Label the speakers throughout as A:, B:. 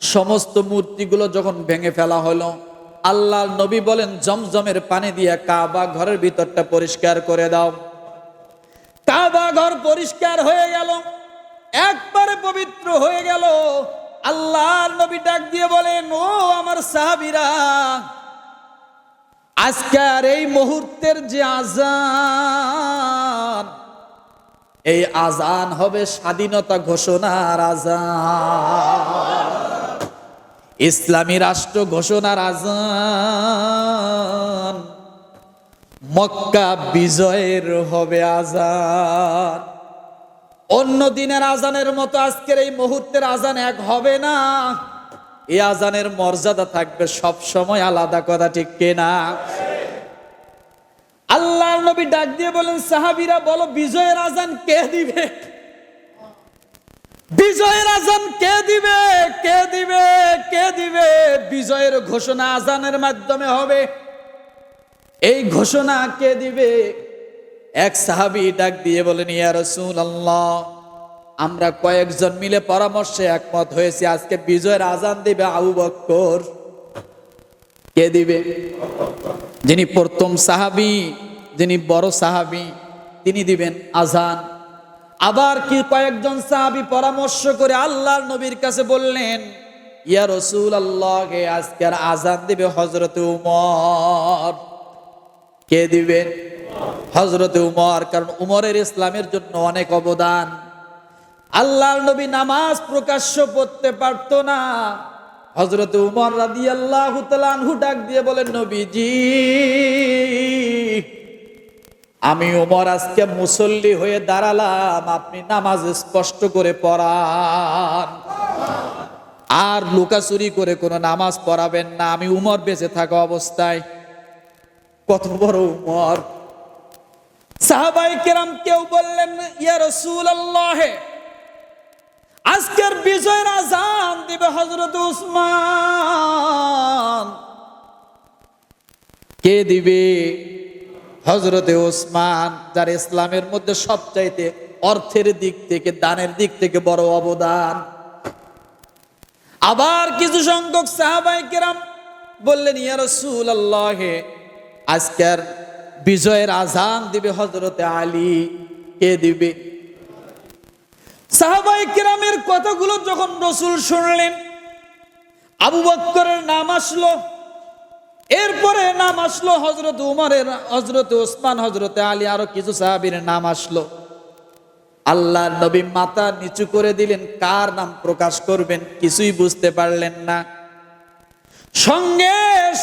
A: সমস্ত মূর্তিগুলো যখন ভেঙে ফেলা হলো আল্লাহ নবী বলেন, জমজমের পানি দিয়ে কাবা ঘরের ভিতরটা পরিষ্কার করে দাও। কাবা ঘর পরিষ্কার হয়ে গেল, একবারে পবিত্র হয়ে গেল। আল্লাহর নবী ডাক দিয়ে বলেন, ও আমার সাহাবীরা, আজকের এই মুহূর্তের যে আজান এই আজান হবে স্বাধীনতা ঘোষণার আজান ইসলামী রাষ্ট্র ঘোষণার আজান। মক্কা বিজয়ের হবে আজান। অন্য দিনের আজানের মতো আজকের এই মুহূর্তের আজান এক হবে না। এই আজানের মর্যাদা থাকবে সব সময় আলাদা কথা, ঠিক কিনা আল্লাহর নবী ডাক দিয়ে বলেন, সাহাবিরা বলো, বিজয়ের আজান কে দিবে? বিজয়ের আজান কে দিবে? কে দিবে? কে দিবে? বিজয়ের ঘোষণা আজানের মাধ্যমে হবে। এই ঘোষণা কে দিবে? এক সাহাবী ডাক দিয়ে বলেন, ইয়া রাসূলুল্লাহ, আমরা কয়েকজন মিলে পরামর্শে একমত হয়েছি। আজকে বিজয়ের আজান দিবে আবু বক্কর। কে দিবে? যিনি প্রথম সাহাবি, যিনি বড় সাহাবি, তিনি দিবেন আজান। আবার কি কয়েকজন সাহাবী পরামর্শ করে আল্লাহর নবীর কাছে বললেন, ইয়া রসুল আল্লাহকে আজকের আজান দিবে হজরত উমর। কে দিবেন হজরত উমর, কারণ উমরের ইসলামের জন্য অনেক অবদান। আল্লাহর নবী নামাজ প্রকাশ্য পড়তে পারতো না। হজরত উমর রাদি আল্লাহ ডাক দিয়ে বলেন, নবীজি আমি ওমর আজকে মুসল্লি হয়ে দাঁড়ালাম, আপনি নামাজ স্পষ্ট করে পড়ান। আর লুকাচুরি করে কোনো নামাজ পড়াবেন না, আমি উমর বেঁচে থাকা অবস্থায়। কত বড় উমর। সাহাবাই কেরাম কেউ বললেন, ইয়া রসুল আল্লাহে আজকের বিজয়ের আজান দিবে হজরত উসমান। কে দিবে? হজরতে ওসমান, যার ইসলামের মধ্যে সবচাইতে অর্থের দিক থেকে, দানের দিক থেকে বড় অবদান। আবার কিছু সংখ্যক সাহাবাই কেরাম বললেন, ইয়া রসুল আল্লাহে আজকের বিজয়ের আজান দিবে হজরতে আলী। কে দিবে? সাহাবাই কেরামের কথাগুলো যখন রসুল শুনলেন, আবু বক্করের নাম আসলো। এরপরে নাম আসলো হজরত উমরের হজরত ওসমান হজরতে আলী, আরও কিছু সাহাবীর নাম আসলো। আল্লাহ নবী মাথা নিচু করে দিলেন, কার নাম প্রকাশ করবেন কিছুই বুঝতে পারলেন না। সঙ্গে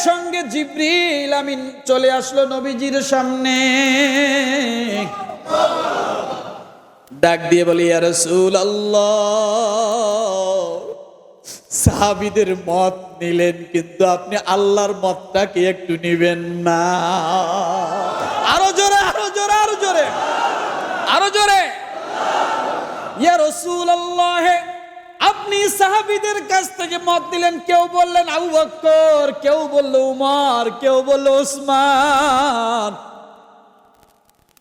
A: সঙ্গে জিব্রিল আমিন চলে আসলো নবীজির সামনে। ডাক দিয়ে বলি আর রসুল আল্লাহ সাহাবিদের মত নিলেন, কিন্তু আপনি আল্লাহর মতটাকে একটু নিবেন না। আরও জোরে আরও জোরে আরও জোরে আরও জোরে। আপনি সাহাবিদের কাছ থেকে মত দিলেন কেউ বললেন আবু বক্কর, কেউ বলল উমর, কেউ বলল ওসমান।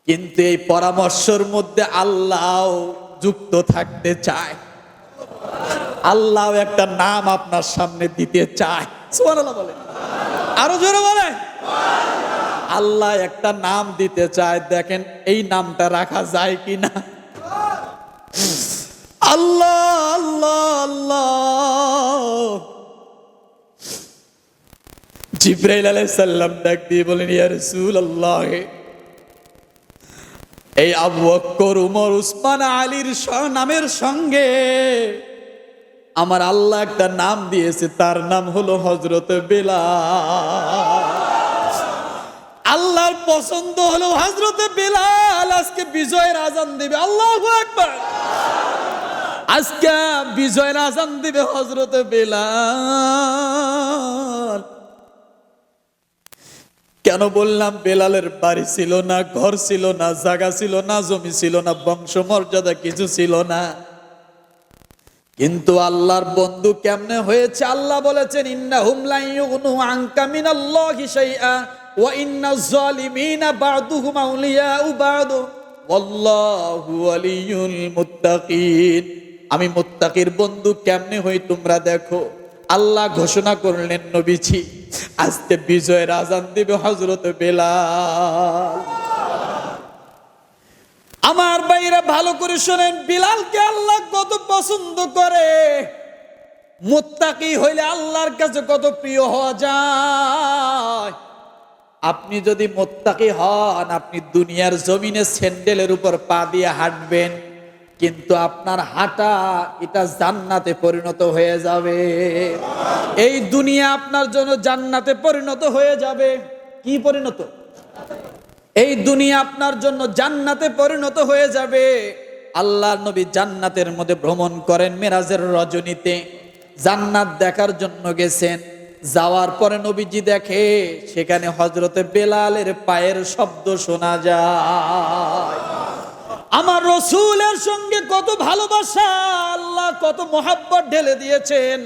A: কিন্তু এই পরামর্শের মধ্যে আল্লাহ যুক্ত থাকতে চায়। আল্লাহ একটা নাম আপনার সামনে দিতে চায়। বলে। আরও জোরে বলে। আল্লাহ একটা নাম দিতে চায়, দেখেন এই নামটা রাখা যায় কিনা। আল্লাহ আল্লাহ আল্লাহ। জিব্রাইল আলাইহিস সালাম ডাক দিয়ে বলেন, ইয়া রাসূলুল্লাহ, এই আবু বকর উমর, উসমান, আলীর নামের সঙ্গে আমার আল্লাহ একটা নাম দিয়েছে, তার নাম হলো হজরত বেলা আল্লাহর পছন্দ হলো হজরত বেলাল। আজকে বিজয়ের আজান দিবে, আল্লাহ একবার আজকে বিজয়ের আজান দিবে হজরত বেলাল। কেন বললাম বেলালের বাড়ি ছিল না, ঘর ছিল না, জায়গা ছিল না, জমি ছিল না বংশ মর্যাদা কিছু ছিল না। কিন্তু আল্লাহর বন্ধু কেমনে হয়েছে? আল্লাহ বলেছেন ইন্নাহুম লা ইউগনু আনকা মিনাল্লাহি শাইআ ওয়া ইন্নাজ জালিমিনা বা'দুহুম আউলিয়াউ বা'দ। ওয়াল্লাহু ওয়ালিয়ুল মুত্তাকিন। আমি মুত্তাকির বন্ধু কেমনে হই তোমরা দেখো। আল্লাহ ঘোষণা করলেন, নবীজি, আজকে বিজয়ের আজান দিবে হজরত বেলাল আমার বাইরে ভালো করে শোনেন, বিলালকে আল্লাহ কত পছন্দ করে। মুত্তাকি হইলে আল্লাহর কাছে কত প্রিয় হওয়া যায়। আপনি যদি মোত্তাকি হন, আপনি দুনিয়ার জমিনে স্যান্ডেলের উপর পা দিয়ে হাঁটবেন, কিন্তু আপনার হাঁটা এটা জান্নাতে পরিণত হয়ে যাবে। এই দুনিয়া আপনার জন্য জান্নাতে পরিণত হয়ে যাবে। কি পরিণত? এই দুনিয়া আপনার জন্য জান্নাতে পরিণত হয়ে যাবে। আল্লাহ নবী জান্নাতের মধ্যে ভ্রমণ করেন মেরাজের রজনীতে। জান্নাত দেখার জন্য গেছেন। যাওয়ার পরে নবীজি দেখে, সেখানে হজরতে বেলালের পায়ের শব্দ শোনা যায়। আমার রসুলের সঙ্গে কত ভালোবাসা, আল্লাহ কত মোহাব্বত ঢেলে দিয়েছেন।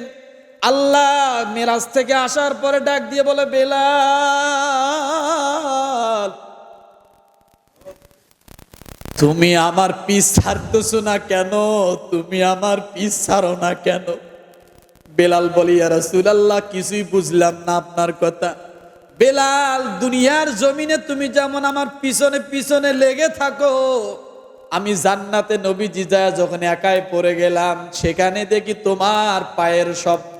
A: আল্লাহ মেরাজ থেকে আসার পরে ডাক দিয়ে বলে, বেলাল তুমি আমার পিস ছাড়তেছো না কেন? তুমি আমার পিস ছাড়ো না কেন? বেলাল বলি রাসুল আল্লাহ কিছুই বুঝলাম না আপনার কথা। বেলাল, দুনিয়ার জমিনে তুমি যেমন আমার পিছনে পিছনে লেগে থাকো, আমি জান্নাতে নবী যায় যখন একাই পড়ে গেলাম, সেখানে দেখি তোমার পায়ের শব্দ।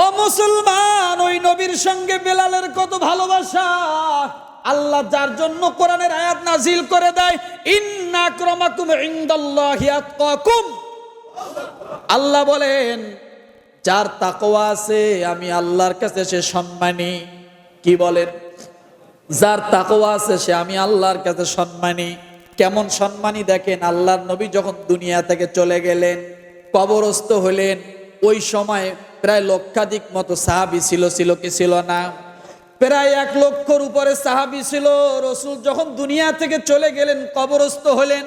A: ও মুসলমান, ওই নবীর সঙ্গে বেলালের কত ভালোবাসা? আল্লাহ যার জন্য কোরআনের আয়াত নাজিল করে দেয়, ইন্না আক্রামাকুম ইনদাল্লাহি আতকাকুম। আল্লাহ বলেন, যার তাকওয়া আছে, আমি আল্লাহর কাছে সে সম্মানী। কি বলেন? যার তাকওয়া আছে, সে আমি আল্লাহর কাছে সম্মানী। কেমন সম্মানী দেখেন, আল্লাহর নবী যখন দুনিয়া থেকে চলে গেলেন, কবরস্থ হলেন, ওই সময় প্রায় লক্ষাধিক মতো সাহাবি ছিল ছিল কি ছিল না? প্রায় এক লক্ষর উপরে সাহাবি ছিল। রসুল যখন দুনিয়া থেকে চলে গেলেন, কবরস্থ হলেন।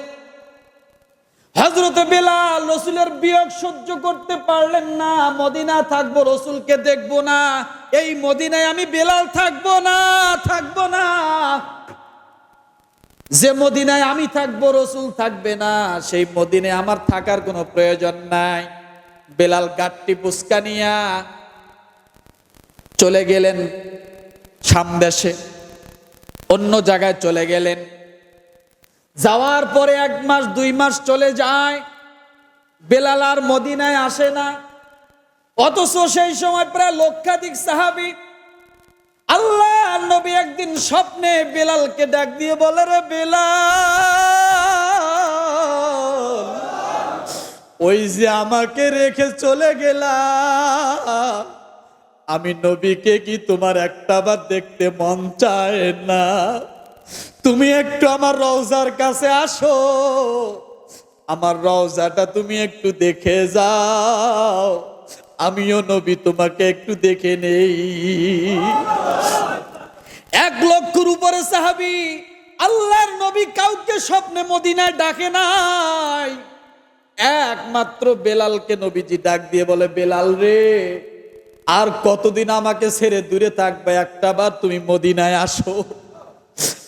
A: হজরত বেলাল রসুলের বিয়োগ সহ্য করতে পারলেন না। মদিনা থাকব, রসুলকে দেখব না। এই মদিনায় আমি বেলাল থাকব না থাকব না। যে মদিনায় আমি থাকব, রসুল থাকবে না। সেই মদিনায় আমার থাকার কোনো প্রয়োজন নাই। বেলাল গাট্টি পুস্কানিয়া চলে গেলেন। সামদেশে অন্য জায়গায় চলে গেলেন। যাওয়ার পরে এক মাস, দুই মাস চলে যায়, বেলাল আর মদিনায় আসে না। অথচ সেই সময় প্রায় লক্ষাধিক সাহাবি আল্লাহ নবী একদিন স্বপ্নে বেলালকে ডাক দিয়ে বলে, রে বেলাল, ওই যে আমাকে রেখে চলে গেলা। আমি নবীকে কি তোমার একটা বার দেখতে মন চায় না? তুমি একটু আমার রওজার কাছে আসো। আমার রওজাটা তুমি একটু দেখে যাও। আমিও নবী, তোমাকে একটু দেখে নেই। এক লক্ষর উপরে সাহাবি আল্লাহর নবী কাউকে স্বপ্নে মদিনায় ডাকে নাই। একমাত্র বেলালকে নবীজি ডাক দিয়ে বলে, বেলাল রে আর কতদিন আমাকে ছেড়ে দূরে থাকবে? একটা বার তুমি মদিনায় আসো।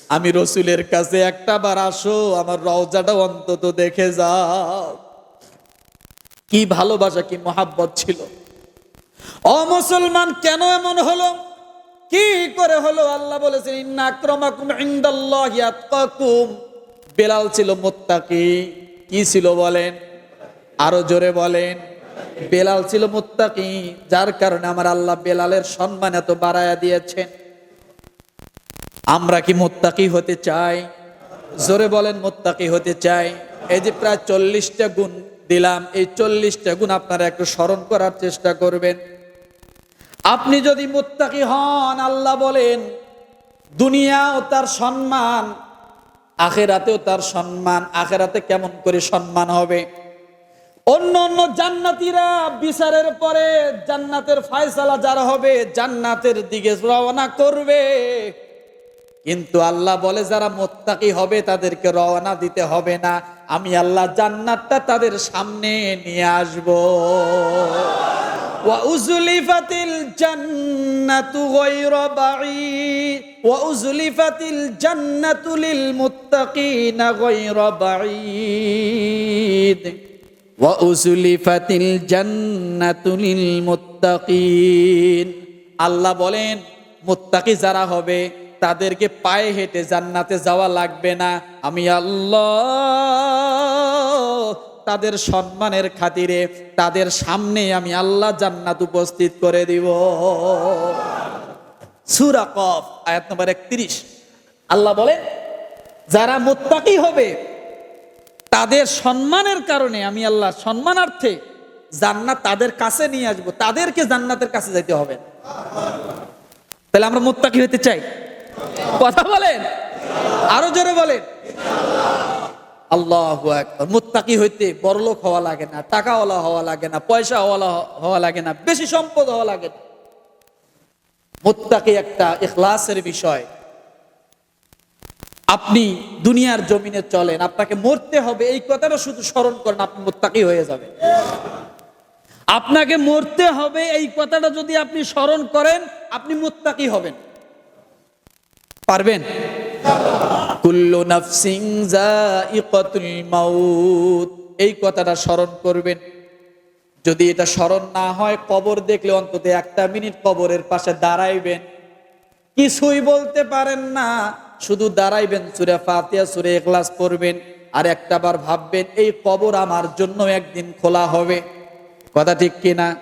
A: আমি রসুলের কাছে একটা বার আসো, আমার রওজাটা অন্তত দেখে যাও। কি ভালোবাসা, কি মহাব্বত ছিল। অমুসলমান কেন এমন হলো? কি করে হলো? আল্লাহ বলেছেন, ইন্না আক্রমাকুম ইনদাল্লাহি আতকাকুম। বেলাল ছিল মুত্তাকি। কি ছিল বলেন? আরও জোরে বলেন। বেলাল ছিল মুত্তাকি, যার কারণে আমার আল্লাহ বেলালের সম্মান এত বাড়ায়া দিয়েছেন। আমরা কি মোত্তাকি হতে চাই? জোরে বলেন, মোত্তাকি হতে চাই। এই যে প্রায় চল্লিশটা গুণ দিলাম, এই চল্লিশটা গুণ আপনারা একটু স্মরণ করার চেষ্টা করবেন। আপনি যদি মোত্তাকি হন, আল্লাহ বলেন, দুনিয়াও তার সম্মান, আখেরাতেও তার সম্মান, আখেরাতে কেমন করে সম্মান হবে? অন্য অন্য জান্নাতিরা বিচারের পরে জান্নাতের ফায়সালা যারা হবে, জান্নাতের দিকে রওনা করবে। কিন্তু আল্লাহ বলে, যারা মোত্তাকি হবে, তাদেরকে রওনা দিতে হবে না। আমি আল্লাহ জান্নাতটা তাদের সামনে নিয়ে আসব। ওয়াউজুলিফাতিল জান্নাতু গায়রা বাঈদ। ওয়াউজুলিফাতিল জান্নাতু লিল মুত্তাকিনা গায়রা বাঈদ। ওয়াউজুলিফাতিল জান্নাতুলিল মুত্তাকিন আল্লাহ বলেন, মুত্তাকি যারা হবে, তাদেরকে পায়ে হেঁটে জান্নাতে যাওয়া লাগবে না। আমি আল্লাহ তাদের সম্মানের খাতিরে তাদের সামনে আমি আল্লাহ জান্নাত উপস্থিত করে দিব। সুরা কফ, আয়াত নম্বর একত্রিশ। আল্লাহ বলেন, যারা মুত্তাকি হবে তাদের সম্মানের কারণে আমি আল্লাহ সম্মানার্থে জান্নাত তাদের কাছে নিয়ে আসব। তাদেরকে জান্নাতের কাছে যেতে হবে। তাহলে আমরা মুত্তাকি হতে চাই। কথা বলেন? আরও জোরে বলেন। আল্লাহ মুত্তাকি হইতে বড়লোক হওয়া লাগে না, টাকাওয়ালা হওয়া লাগে না পয়সা হওয়া লাগে না, বেশি সম্পদ হওয়া লাগে না। মুত্তাকি একটা ইখলাসের বিষয়। আপনি দুনিয়ার জমিনে চলেন, আপনাকে মরতে হবে, এই কথাটা শুধু স্মরণ করেন, আপনি মোত্তাকি হয়ে যাবেন। আপনাকে মরতে হবে, এই কথাটা যদি আপনি স্মরণ করেন, আপনি মোত্তাকি হবেন। পারবেন? কুল্লু নাফসিং এই কথাটা স্মরণ করবেন। যদি এটা স্মরণ না হয়, কবর দেখলে অন্তত একটা মিনিট কবরের পাশে দাঁড়াইবেন। কিছুই বলতে পারেন না শুধু দাঁড়াইবেন, সুরে ফাতিয়া সুরে এখলাস পড়বেন, আর একটা বার ভাববেন, এই কবর আমার জন্য একদিন খোলা হবে। কথা ঠিক কিনা?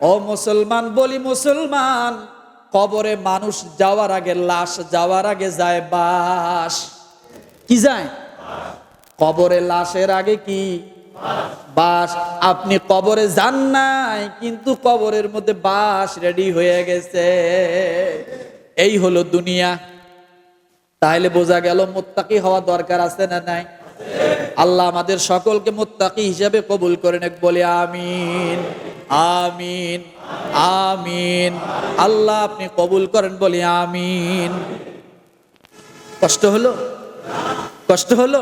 A: ও মুসলমান, বলি মুসলমান, কবরে মানুষ যাওয়ার আগে লাশ, যাওয়ার আগে যায় বাস। কি যায়? কবরে লাশের আগে কি? বাস। আপনি কবরে যান নাই, কিন্তু কবরের মধ্যে বাস রেডি হয়ে গেছে। এই হলো দুনিয়া। তাহলে বোঝা গেল মোত্তাকি হওয়া দরকার আছে না নাই? আল্লাহ আমাদের সকলকে মোত্তাকি হিসাবে কবুল করে নেক, বলে আমিন আমিন আমিন। আল্লাহ আপনি কবুল করেন, বলে আমিন। কষ্ট হলো? কষ্ট হলো?